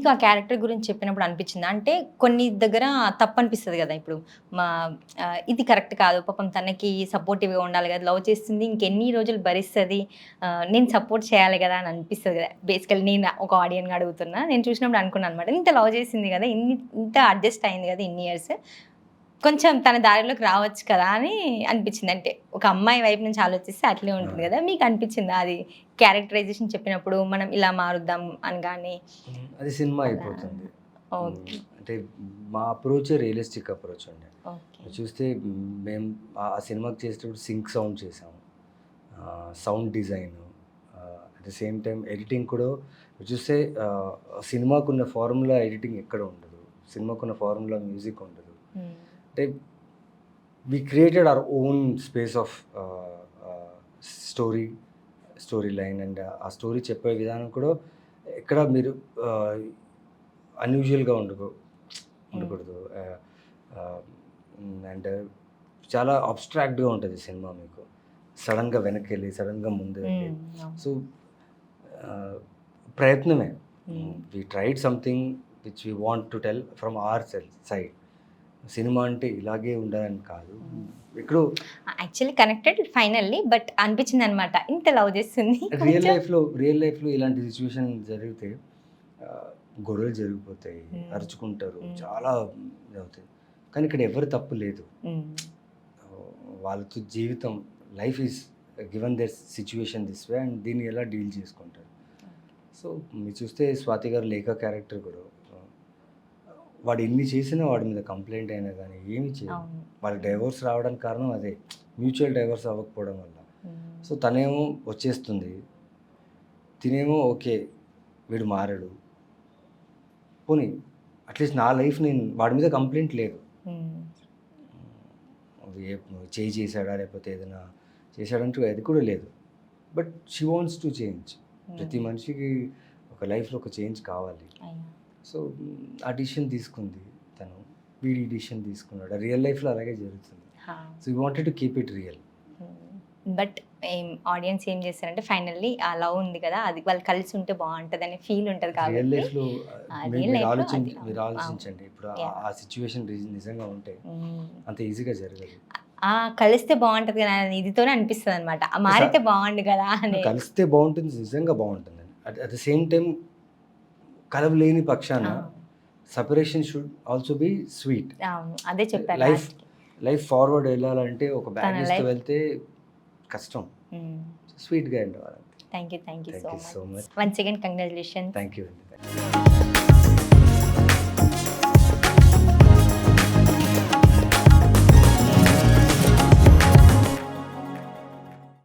మీకు ఆ క్యారెక్టర్ గురించి చెప్పినప్పుడు అనిపించింది? అంటే కొన్ని దగ్గర తప్పు అనిపిస్తుంది కదా ఇప్పుడు. మా ఇది కరెక్ట్ కాదు. పాపం తనకి సపోర్టివ్గా ఉండాలి కదా. లవ్ చేస్తుంది ఇంకెన్ని రోజులు భరిస్తుంది నేను సపోర్ట్ చేయాలి కదా అని అనిపిస్తుంది కదా. బేసికల్ నేను ఒక ఆడియన్గా అడుగుతున్నా. నేను చూసినప్పుడు అనుకున్నాను అనమాట ఇంత లవ్ చేసింది కదా ఇన్ని ఇంత అడ్జస్ట్ అయింది కదా ఇన్ని ఇయర్స్. కొంచెం తన దారిలోకి రావచ్చు కదా అని అనిపించింది. అంటే ఒక అమ్మాయి వైపు నుంచి ఆలోచిస్తే అట్లే ఉంటుంది కదా. మీకు అనిపించిందా అది క్యారెక్టరైజేషన్ చెప్పినప్పుడు మనం ఇలా మారుద్దాం అని కానీ? అది సినిమా అయిపోతుంది. అంటే మా అప్రోచ్ రియలిస్టిక్ అప్రోచ్ ఉండే ఓకే. చూస్తే మేము ఆ సినిమాకి చేసేటప్పుడు సింక్ సౌండ్ చేసాము sound design at the same time editing కూడా చూస్తే సినిమాకున్న ఫార్ములా ఎడిటింగ్ ఎక్కడ ఉండదు. సినిమాకున్న ఫార్ములా మ్యూజిక్ ఉండదు. అంటే we created our own space of story story line and ఆ స్టోరీ చెప్పే విధానం కూడా ఎక్కడ మీరు అన్యూజువల్గా ఉండకు ఉండకూడదు. అండ్ చాలా అబ్స్ట్రాక్ట్గా ఉంటుంది సినిమా మీకు. సడన్గా వెనక్కి వెళ్ళి సడన్గా ముందు వెళ్ళి సో ప్రయత్నమే. We tried something which we want to tell from our side cinema అంటే ఇలాగే ఉండాలని కాదు ఇప్పుడు యాక్చువల్లీ కనెక్టెడ్ ఫైనల్లీ బట్ అనిపించింది అనమాట ఇంత లవ్ చేస్తుంది రియల్. లైఫ్లో రియల్ లైఫ్లో ఇలాంటి సిచ్యువేషన్ జరిగితే గొడవలు జరిగిపోతాయి Hmm. అరుచుకుంటారు Hmm. చాలా అవుతాయి కానీ ఇక్కడ ఎవరు తప్పు లేదు. వాళ్ళతో జీవితం life is given their situation this way and దీన్ని ఎలా డీల్ చేసుకుంటారు సో మీరు చూస్తే స్వాతి గారు లేఖ క్యారెక్టర్ కూడా వాడు ఎన్ని చేసినా వాడి మీద కంప్లైంట్ అయినా కానీ ఏమి చేయదు అవును. వాళ్ళకి డైవోర్స్ రావడానికి కారణం అదే. మ్యూచువల్ డైవోర్స్ అవ్వకపోవడం వల్ల. సో తనేమో వచ్చేస్తుంది. తినేమో ఓకే వీడు మారాడు. పోనీ అట్లీస్ట్ నా లైఫ్ నేను వాడి మీద కంప్లైంట్ లేదు. చేయి చేశాడా లేకపోతే ఏదైనా చేశాడంటూ అది కూడా లేదు. But she wants to change. ప్రతి. మనిషికి ఒక లైఫ్లో ఒక చేంజ్ కావాలి. సో ఆ డిసిషన్ తీసుకుంది తను. వీడి డిసిషన్ తీసుకున్నాడు. రియల్ లైఫ్లో అలాగే జరుగుతుంది. So you wanted to keep it real but ఏం ఆడియన్స్ ఏం చేస్తారంటే ఫైనల్లీ ఆ లవ్ ఉంది కదా అది వాళ్ళు కలిసి ఉంటే బాగుంటుంది అనే ఫీల్ ఉంటుంది కాబట్టి. మీరు. ఆలోచించండి. ఇప్పుడు ఆ- సిచ్యువేషన్ నిజంగా ఉంటే మ్మ్. అంత ఈజీగా జరగదు. ఆ కలిస్తే బాగుంటుంది కదా ఇదితోనే అనిపిస్తుంది అనమాట మారితే బాగుండు కదా అని. కలిస్తే బాగుంటుంది నిజంగా బాగుంటుంది. అట్ ద సేమ్ టైం కలవలేని పక్షాన separation should also be sweet. అదే చెప్పారు Life- లైఫ్ ఫార్వర్డ్ వెళ్ళాలంటే ఒక life- వెళ్తే కష్టం. స్వీట్గా అవ్వాలి thank you thank you so much. Once again congratulation thank you